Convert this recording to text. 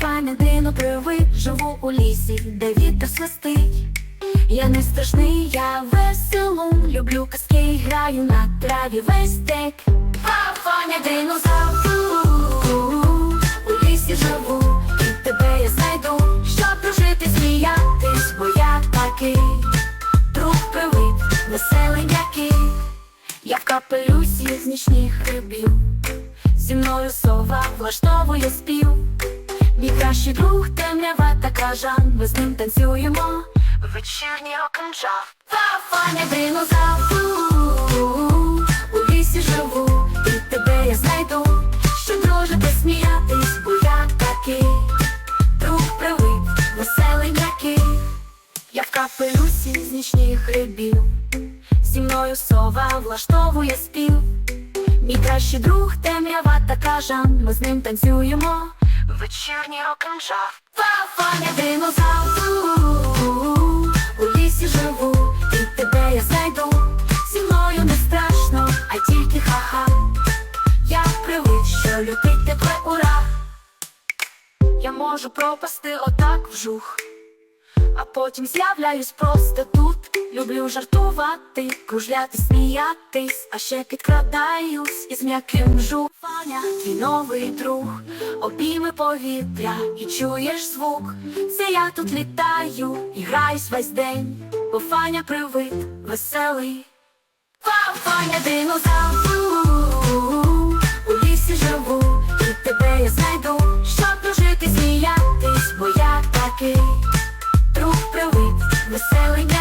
Фафаня дино привид, живу у лісі, де вітер свистить. Я не страшний, я веселун, люблю казки, граю на траві весь дек. Фафаня динозавр, у лісі живу, і тебе я знайду, щоб дружити, сміятись, бо я такий друг привид, веселий м'який. Я в капелюсі з нічних грибів, зі мною сова влаштовує спів. Кращий друг темрява та кажан, ми з ним танцюємо. Вечірній окончав Фафаня динозавр У лісі живу, і тебе я знайду, щоб дружити, сміятись, бо я такий друг привид, веселий м'який. Я в капелюсі з нічних грибів, зі мною сова влаштовує спів. Мій кращий друг темрява та кажан, ми з ним танцюємо. Вечірній рок-н-жав Фафаня динозавр У лісі живу, і тебе я знайду. Зі мною не страшно, а тільки ха-ха. Я привид, що любить тебе ура. Я можу пропасти отак вжух. А потім з'являюсь просто тут люблю жартувати, кружляти, сміятись, а ще підкрадаюсь із м'яким жування Твій новий друг, обійми повітря і чуєш звук. Це я тут літаю, і граюсь весь день, бо Фаня привид веселий. Фа, Фаня динозавр, у лісі живу, і тебе я знайду, щоб дружити, сміятись, бо я такий друг привид веселий.